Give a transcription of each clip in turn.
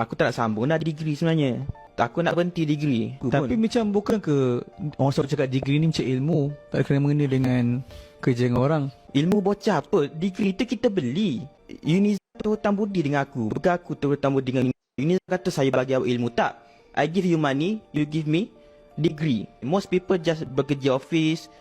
aku tak nak sambung dah degree sebenarnya. Aku nak berhenti degree. Aku Tapi pun. macam bukan ke orang selalu cakap degree ni macam ilmu. Tak kena mengena dengan kerja dengan orang. ilmu bocah apa? Degree tu kita beli. Uniza tu hutang budi dengan aku. Bukan aku tu hutang budi dengan Uniza kata saya bagi awak ilmu. Tak. I give you money, you give me degree. Most people just bekerja office,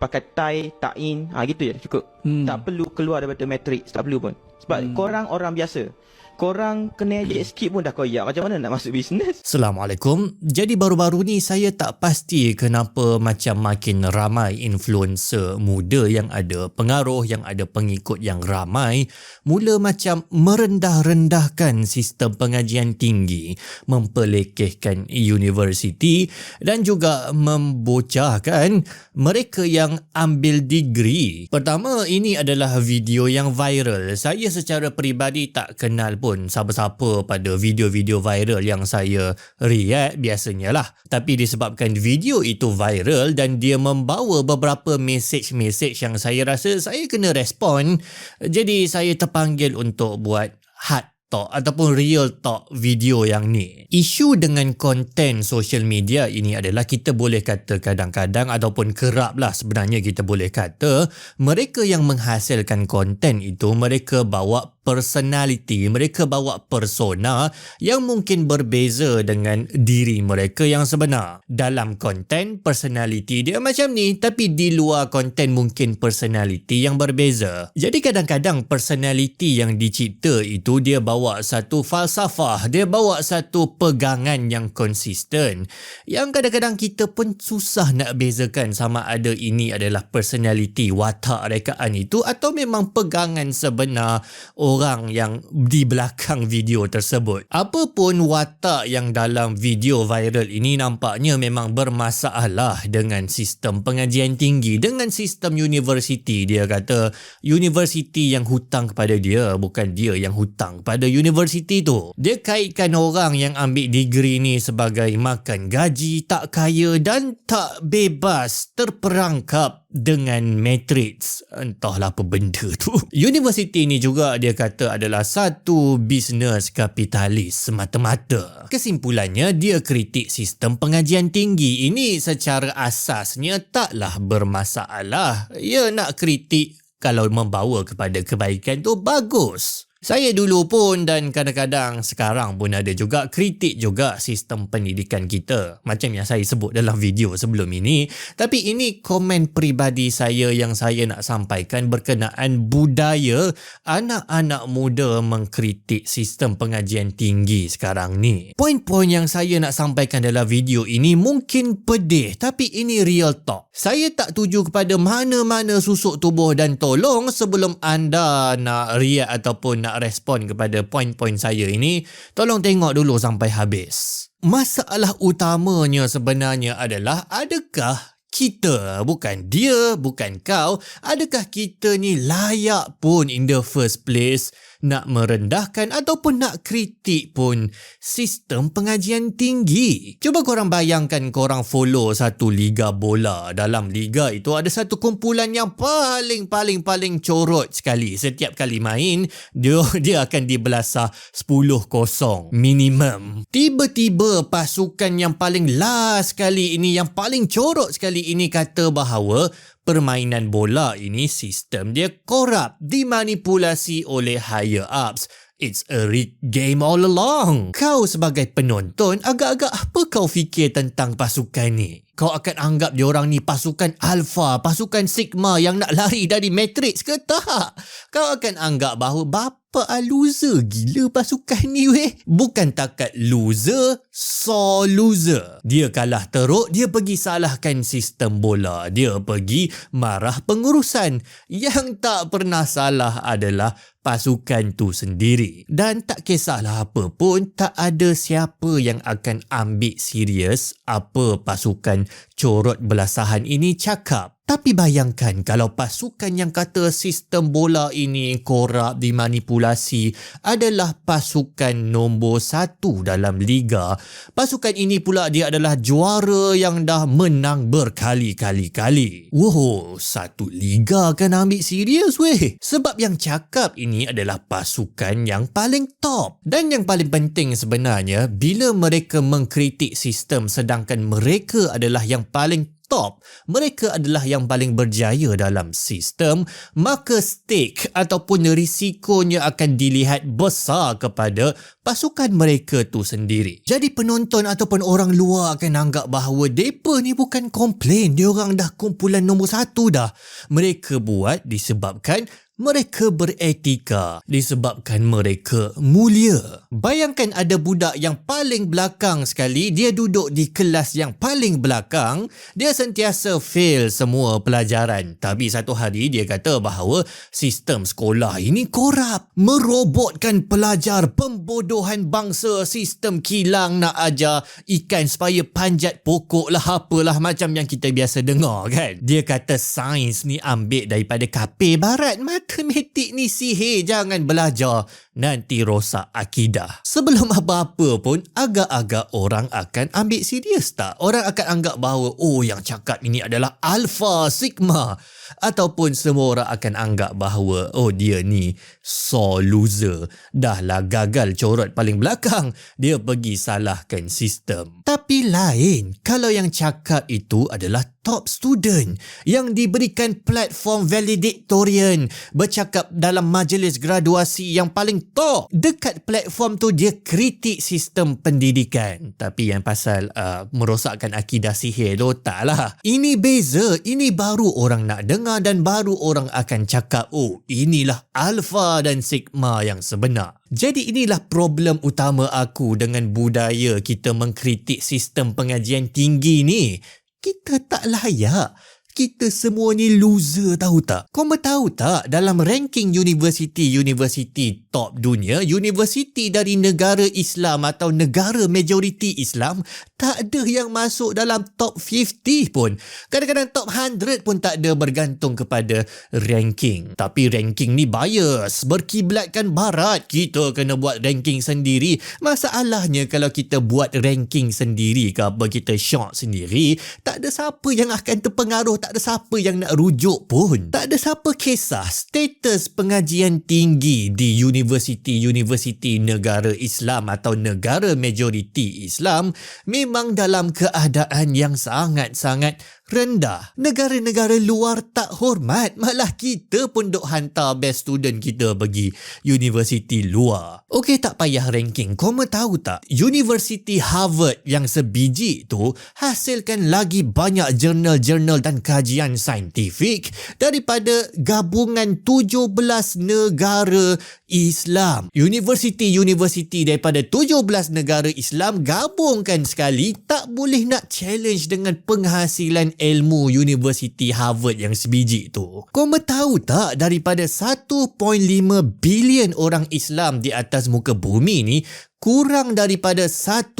pakai tie, tak in. Ha, gitu je cukup. Hmm. Tak perlu keluar daripada matrix. Tak perlu pun. Sebab hmm. korang orang biasa. Korang kena edit sikit pun dah koyak. Macam mana nak masuk bisnes? Assalamualaikum. Jadi baru-baru ni saya tak pasti kenapa macam makin ramai influencer muda yang ada pengaruh, yang ada pengikut yang ramai, mula macam merendah-rendahkan sistem pengajian tinggi, mempelekehkan universiti dan juga membocahkan mereka yang ambil degree. Pertama, ini adalah video yang viral. Saya secara peribadi tak kenal pun siapa-siapa pada video-video viral yang saya react biasanya lah. Tapi disebabkan video itu viral dan dia membawa beberapa message-message yang saya rasa saya kena respon, jadi saya terpanggil untuk buat hard talk ataupun real talk video yang ni. Isu dengan konten social media ini adalah kita boleh kata kadang-kadang ataupun kerap lah sebenarnya kita boleh kata mereka yang menghasilkan konten itu mereka bawa personality, mereka bawa persona yang mungkin berbeza dengan diri mereka yang sebenar. Dalam konten, personality dia macam ni tapi di luar konten mungkin personality yang berbeza. Jadi kadang-kadang personality yang dicipta itu dia bawa satu falsafah, dia bawa satu pegangan yang konsisten yang kadang-kadang kita pun susah nak bezakan sama ada ini adalah personality watak rekaan itu atau memang pegangan sebenar orang yang di belakang video tersebut. Apapun watak yang dalam video viral ini nampaknya memang bermasalah dengan sistem pengajian tinggi, dengan sistem universiti. Dia kata universiti yang hutang kepada dia, bukan dia yang hutang pada universiti tu. Dia kaitkan orang yang ambil degree ni sebagai makan gaji, tak kaya dan tak bebas terperangkap dengan matrix. Entahlah apa benda tu. Universiti ni juga dia kata adalah satu bisnes kapitalis semata-mata. Kesimpulannya dia kritik sistem pengajian tinggi ini secara asasnya taklah bermasalah. Ia nak kritik kalau membawa kepada kebaikan tu bagus. Saya dulu pun dan kadang-kadang sekarang pun ada juga kritik juga sistem pendidikan kita. Macam yang saya sebut dalam video sebelum ini. Tapi ini komen peribadi saya yang saya nak sampaikan berkenaan budaya anak-anak muda mengkritik sistem pengajian tinggi sekarang ni. Poin-poin yang saya nak sampaikan dalam video ini mungkin pedih tapi ini real talk. Saya tak tuju kepada mana-mana susuk tubuh dan tolong sebelum anda nak react ataupun nak respon kepada poin-poin saya ini, tolong tengok dulu sampai habis. Masalah utamanya sebenarnya adalah adakah kita, bukan dia, bukan kau, adakah kita ni layak pun in the first place nak merendahkan ataupun nak kritik pun sistem pengajian tinggi. Cuba korang bayangkan korang follow satu liga bola. Dalam liga itu ada satu kumpulan yang paling-paling-paling corot sekali. Setiap kali main, dia dia akan dibelasah 10-0 minimum. Tiba-tiba pasukan yang paling last sekali ini, yang paling corot sekali ini kata bahawa permainan bola ini sistem dia korup, dimanipulasi oleh higher ups. It's a rigged game all along. Kau sebagai penonton, agak-agak apa kau fikir tentang pasukan ni? Kau akan anggap diorang ni pasukan alpha, pasukan sigma yang nak lari dari matrix ke tak? Kau akan anggap bahawa bapa ah loser gila pasukan ni weh. Bukan takat loser, so loser. Dia kalah teruk, dia pergi salahkan sistem bola. Dia pergi marah pengurusan. Yang tak pernah salah adalah pasukan tu sendiri. Dan tak kisahlah apa pun, tak ada siapa yang akan ambil serius apa pasukan corot belasahan ini cakap. Tapi bayangkan kalau pasukan yang kata sistem bola ini korap dimanipulasi adalah pasukan nombor satu dalam liga. Pasukan ini pula dia adalah juara yang dah menang berkali-kali-kali. Wow, satu liga kan ambil serius weh. Sebab yang cakap ini adalah pasukan yang paling top. Dan yang paling penting sebenarnya, bila mereka mengkritik sistem sedangkan mereka adalah yang paling top, mereka adalah yang paling berjaya dalam sistem, maka stake ataupun risikonya akan dilihat besar kepada pasukan mereka tu sendiri. Jadi penonton ataupun orang luar akan anggap bahawa depa ni bukan komplain, dia orang dah kumpulan nombor satu dah. Mereka buat disebabkan mereka beretika disebabkan mereka mulia. Bayangkan ada budak yang paling belakang sekali, dia duduk di kelas yang paling belakang, dia sentiasa fail semua pelajaran. Tapi satu hari dia kata bahawa sistem sekolah ini korap, merobotkan pelajar pembodohan bangsa, sistem kilang nak ajar ikan supaya panjat pokok lah apalah macam yang kita biasa dengar kan. Dia kata sains ni ambil daripada kape barat, matematik ni sihir jangan belajar nanti rosak akidah. Sebelum apa-apa pun agak-agak orang akan ambil serius tak? Orang akan anggap bahawa oh yang cakap ini adalah alpha sigma ataupun semua orang akan anggap bahawa oh dia ni so loser dah lah gagal corot paling belakang dia pergi salahkan sistem tapi lain kalau yang cakap itu adalah top student yang diberikan platform valedictorian. Bercakap dalam majlis graduasi yang paling top dekat platform tu dia kritik sistem pendidikan. Tapi yang pasal uh, merosakkan akidah sihir tu tak lah. Ini beza ini baru orang nak dengar dan baru orang akan cakap oh inilah alpha dan sigma yang sebenar. Jadi inilah problem utama aku dengan budaya kita mengkritik sistem pengajian tinggi ni kita tak layak. Kita semua ni loser tahu tak? Kau tahu tak dalam ranking universiti-universiti top dunia, universiti dari negara Islam atau negara majoriti Islam tak ada yang masuk dalam top 50 pun. Kadang-kadang top 100 pun tak ada bergantung kepada ranking. Tapi ranking ni bias, berkiblatkan barat. Kita kena buat ranking sendiri. Masalahnya kalau kita buat ranking sendiri ke apa kita short sendiri, tak ada siapa yang akan terpengaruh tak ada siapa yang nak rujuk pun. Tak ada siapa kisah status pengajian tinggi di universiti-universiti negara Islam atau negara majoriti Islam memang dalam keadaan yang sangat-sangat rendah. Negara-negara luar tak hormat. Malah kita pun duk hantar best student kita pergi universiti luar. Okey tak payah ranking. Kau mau tahu tak? Universiti Harvard yang sebiji tu hasilkan lagi banyak jurnal-jurnal dan kajian saintifik daripada gabungan 17 negara Islam. Universiti-universiti daripada 17 negara Islam gabungkan sekali tak boleh nak challenge dengan penghasilan ilmu Universiti Harvard yang sebiji tu. Kau tahu tak daripada 1.5 bilion orang Islam di atas muka bumi ni kurang daripada 1%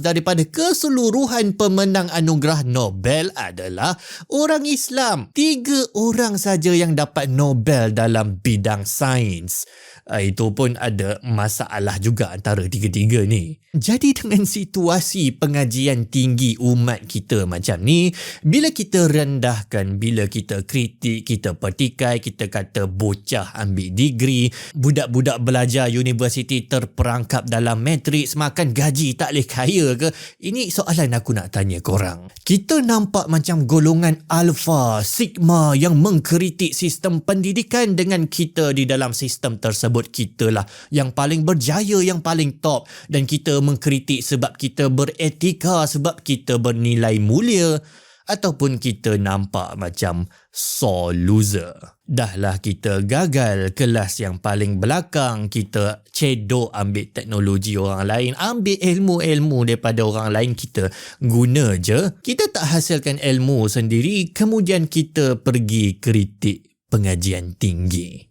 daripada keseluruhan pemenang anugerah Nobel adalah orang Islam. Tiga orang saja yang dapat Nobel dalam bidang sains. Uh, itu pun ada masalah juga antara tiga-tiga ni. Jadi dengan situasi pengajian tinggi umat kita macam ni, bila kita rendahkan, bila kita kritik, kita petikai, kita kata bocah ambil degree, budak-budak belajar universiti terperangkap dalam matriks makan gaji tak boleh kaya ke? Ini soalan aku nak tanya korang. Kita nampak macam golongan alpha, sigma yang mengkritik sistem pendidikan dengan kita di dalam sistem tersebut kita lah. Yang paling berjaya, yang paling top. Dan kita mengkritik sebab kita beretika, sebab kita bernilai mulia. Ataupun kita nampak macam so loser. Dahlah kita gagal kelas yang paling belakang, kita cedok ambil teknologi orang lain, ambil ilmu-ilmu daripada orang lain, kita. Guna je. Kita tak hasilkan ilmu sendiri, kemudian kita pergi kritik pengajian tinggi.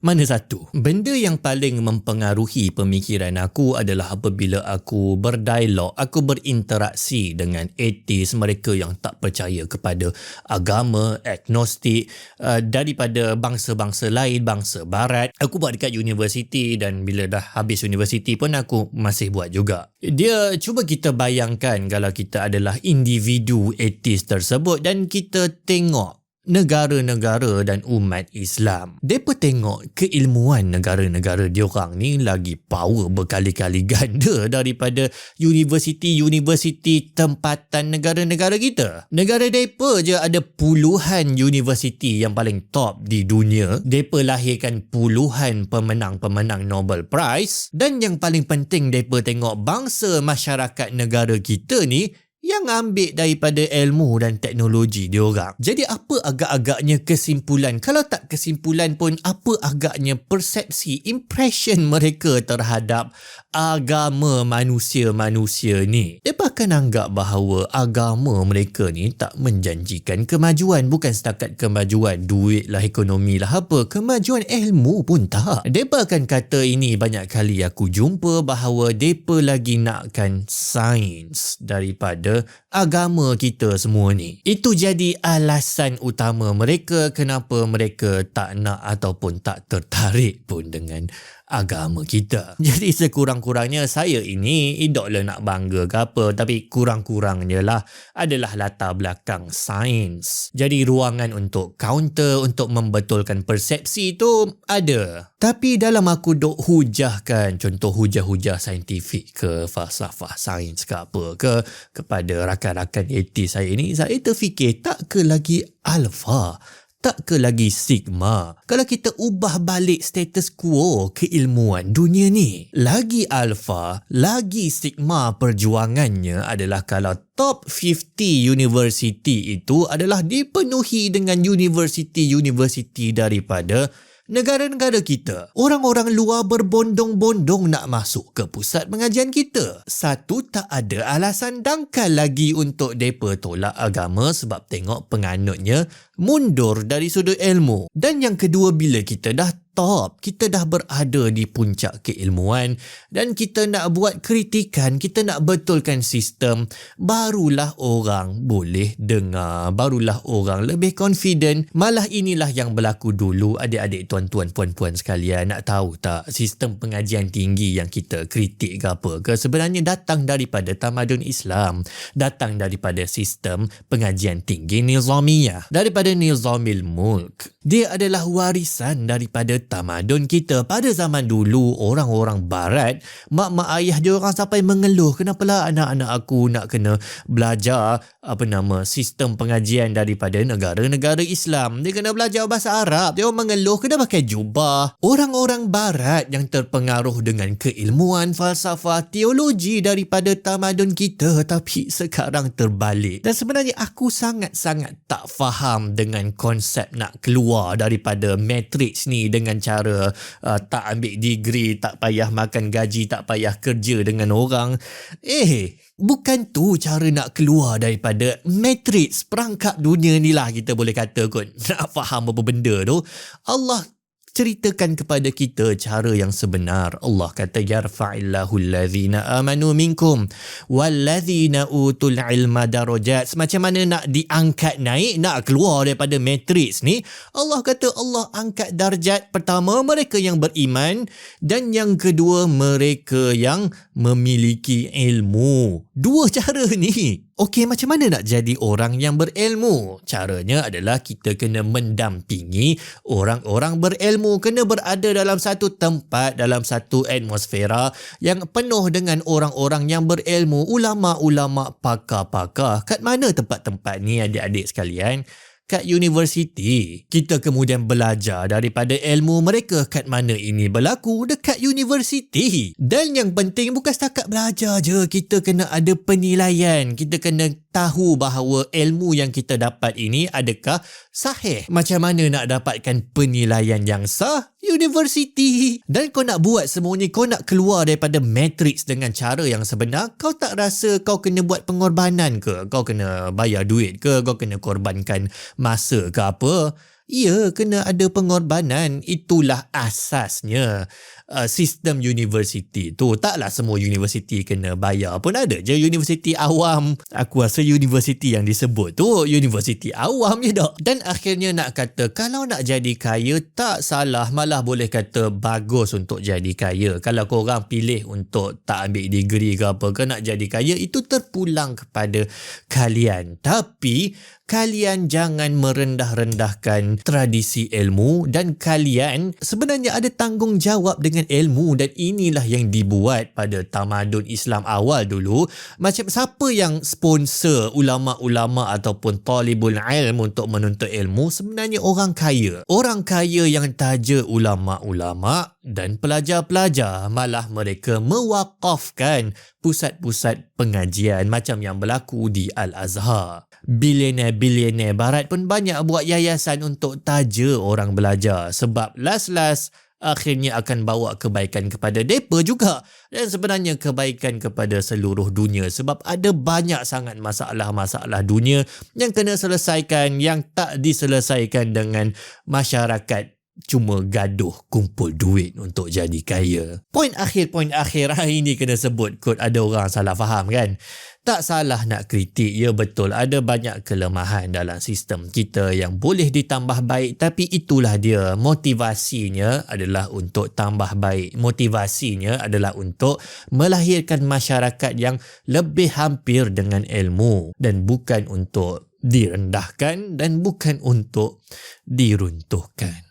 Mana satu? Benda yang paling mempengaruhi pemikiran aku adalah apabila aku berdialog, aku berinteraksi dengan ateis, mereka yang tak percaya kepada agama, agnostik, uh, daripada bangsa-bangsa lain, bangsa barat. Aku buat dekat universiti dan bila dah habis universiti pun aku masih buat juga. Dia cuba kita bayangkan kalau kita adalah individu ateis tersebut dan kita tengok negara-negara dan umat Islam. Depa tengok keilmuan negara-negara diorang ni lagi power berkali-kali ganda daripada universiti-universiti tempatan negara-negara kita. Negara depa je ada puluhan universiti yang paling top di dunia. Depa lahirkan puluhan pemenang-pemenang Nobel Prize dan yang paling penting depa tengok bangsa masyarakat negara kita ni yang ambil daripada ilmu dan teknologi dia orang. Jadi apa agak-agaknya kesimpulan? Kalau tak kesimpulan pun apa agaknya persepsi, impression mereka terhadap agama manusia-manusia ni? Mereka akan anggap bahawa agama mereka ni tak menjanjikan kemajuan. Bukan setakat kemajuan duit lah, ekonomi lah apa. Kemajuan ilmu pun tak. Mereka akan kata ini banyak kali aku jumpa bahawa mereka lagi nakkan sains daripada agama kita semua ni. Itu jadi alasan utama mereka kenapa mereka tak nak ataupun tak tertarik pun dengan agama kita. Jadi sekurang-kurangnya saya ini idoklah nak bangga ke apa tapi kurang-kurangnya lah adalah latar belakang sains. Jadi ruangan untuk counter untuk membetulkan persepsi tu ada. Tapi dalam aku dok hujahkan contoh hujah-hujah saintifik ke falsafah sains ke apa ke kepada rakan-rakan etis saya ini saya terfikir tak ke lagi alfa tak ke lagi sigma kalau kita ubah balik status quo keilmuan dunia ni. Lagi alfa, lagi sigma perjuangannya adalah kalau top 50 university itu adalah dipenuhi dengan university-university daripada negara-negara kita. Orang-orang luar berbondong-bondong nak masuk ke pusat pengajian kita. Satu, tak ada alasan dangkal lagi untuk mereka tolak agama sebab tengok penganutnya mundur dari sudut ilmu. Dan yang kedua, bila kita dah top, kita dah berada di puncak keilmuan dan kita nak buat kritikan, kita nak betulkan sistem, barulah orang boleh dengar, barulah orang lebih confident. Malah inilah yang berlaku dulu adik-adik tuan-tuan puan-puan sekalian. Nak tahu tak sistem pengajian tinggi yang kita kritik ke apa ke sebenarnya datang daripada tamadun Islam, datang daripada sistem pengajian tinggi Nizamiyah, daripada Nizamil Mulk. Dia adalah warisan daripada tamadun kita. Pada zaman dulu orang-orang barat mak-mak ayah dia orang sampai mengeluh kenapalah anak-anak aku nak kena belajar apa nama sistem pengajian daripada negara-negara Islam. Dia kena belajar bahasa Arab. Dia orang mengeluh kena pakai jubah. Orang-orang barat yang terpengaruh dengan keilmuan falsafah teologi daripada tamadun kita tapi sekarang terbalik. Dan sebenarnya aku sangat-sangat tak faham dengan konsep nak keluar daripada matrix ni dengan cara uh, tak ambil degree, tak payah makan gaji, tak payah kerja dengan orang. Eh, bukan tu cara nak keluar daripada matrix perangkap dunia ni lah kita boleh kata kot. Nak faham apa benda tu. Allah ceritakan kepada kita cara yang sebenar. Allah kata yarfa'illahu allazina amanu minkum wallazina utul ilma darajat. Macam mana nak diangkat naik, nak keluar daripada matrix ni? Allah kata Allah angkat darjat pertama mereka yang beriman dan yang kedua mereka yang memiliki ilmu. Dua cara ni. Okey, macam mana nak jadi orang yang berilmu? Caranya adalah kita kena mendampingi orang-orang berilmu. Kena berada dalam satu tempat, dalam satu atmosfera yang penuh dengan orang-orang yang berilmu. Ulama-ulama pakar-pakar. Kat mana tempat-tempat ni adik-adik sekalian? Kat universiti. Kita kemudian belajar daripada ilmu mereka kat mana ini berlaku dekat universiti. Dan yang penting bukan setakat belajar je, kita kena ada penilaian. Kita kena tahu bahawa ilmu yang kita dapat ini adakah sahih. Macam mana nak dapatkan penilaian yang sah? Universiti. Dan kau nak buat semua ni, kau nak keluar daripada matrix dengan cara yang sebenar, kau tak rasa kau kena buat pengorbanan ke? Kau kena bayar duit ke? Kau kena korbankan masa ke apa? Ya, kena ada pengorbanan. Itulah asasnya uh, sistem universiti tu. Taklah semua universiti kena bayar pun ada je universiti awam. Aku rasa universiti yang disebut tu universiti awam je tak. Dan akhirnya nak kata kalau nak jadi kaya tak salah malah boleh kata bagus untuk jadi kaya. Kalau korang pilih untuk tak ambil degree ke apa ke nak jadi kaya itu terpulang kepada kalian. Tapi kalian jangan merendah-rendahkan tradisi ilmu dan kalian sebenarnya ada tanggungjawab dengan ilmu dan inilah yang dibuat pada tamadun Islam awal dulu. Macam siapa yang sponsor ulama-ulama ataupun talibul ilm untuk menuntut ilmu? Sebenarnya orang kaya. Orang kaya yang taja ulama-ulama dan pelajar-pelajar. Malah mereka mewakafkan pusat-pusat pengajian macam yang berlaku di Al-Azhar. Bilioner-bilioner barat pun banyak buat yayasan untuk taja orang belajar. Sebab last-last akhirnya akan bawa kebaikan kepada mereka juga. Dan sebenarnya kebaikan kepada seluruh dunia sebab ada banyak sangat masalah-masalah dunia yang kena selesaikan yang tak diselesaikan dengan masyarakat cuma gaduh kumpul duit untuk jadi kaya. Poin akhir, poin akhir hari ini kena sebut kot ada orang salah faham kan. Tak salah nak kritik, ya betul ada banyak kelemahan dalam sistem kita yang boleh ditambah baik tapi itulah dia motivasinya adalah untuk tambah baik. Motivasinya adalah untuk melahirkan masyarakat yang lebih hampir dengan ilmu dan bukan untuk direndahkan dan bukan untuk diruntuhkan.